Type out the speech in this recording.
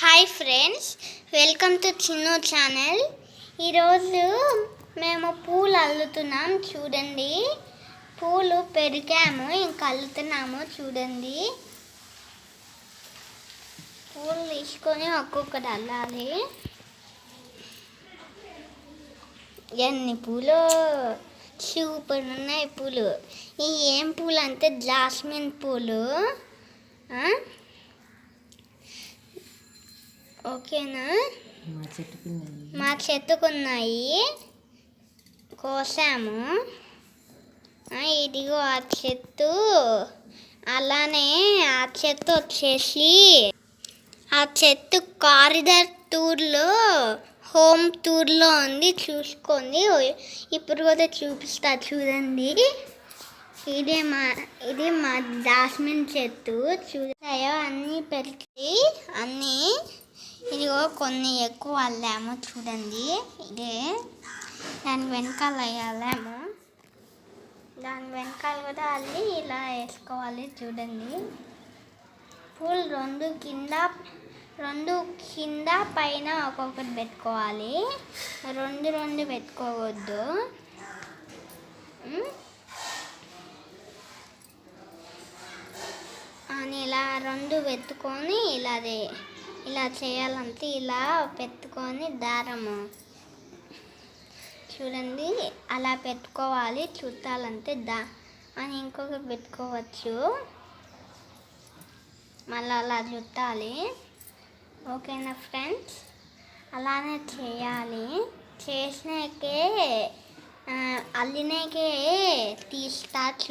Hi friends welcome to Chinnu channel ఈరోజు మేము పూలు అల్లుతున్నాం చూడండి. పూలు పెరిగాము ఇంకా అల్లుతున్నాము చూడండి. పూలు తీసుకొని ఒక్కొక్కటి అల్లాలి. ఎన్ని పూలు? సూపర్ ఉన్నాయి పూలు. ఈ ఏం పూలు అంటే జాస్మిన్ పూలు. ఓకేనా? మా చెట్టుకున్నాయి. కోసాము. ఇదిగో ఆ చెట్టు. అలానే ఆ చెట్టు వచ్చేసి ఆ చెట్టు కారిడార్ టూర్లో హోమ్ టూర్లో ఉంది. చూసుకోండి. ఇప్పుడు కూడా చూపిస్తా చూడండి. ఇదే మా ఇది మా జాస్మిన్ చెట్టు. చూసాయో? అన్నీ పెరిగి అన్నీ కొన్ని ఎక్కువ అల్లాము చూడండి. ఇదే. దాని వెనకాల అల్లాము. దాని వెనకాల కూడా అల్లి ఇలా వేసుకోవాలి చూడండి. పూలు రెండు కింద రెండు కింద పైన ఒక్కొక్కటి పెట్టుకోవాలి. రెండు రెండు పెట్టుకోవద్దు. అని ఇలా రెండు పెట్టుకొని ఇలాదే ఇలా చేయాలంటే ఇలా పెట్టుకొని దారము. చూడండి అలా పెట్టుకోవాలి చుట్టాలంటే దా అని ఇంకొకటి పెట్టుకోవచ్చు. మళ్ళీ అలా చుట్టాలి. ఓకేనా ఫ్రెండ్స్? అలానే చేయాలి. చేసినాకే అల్లినాకే తీస్తా చూ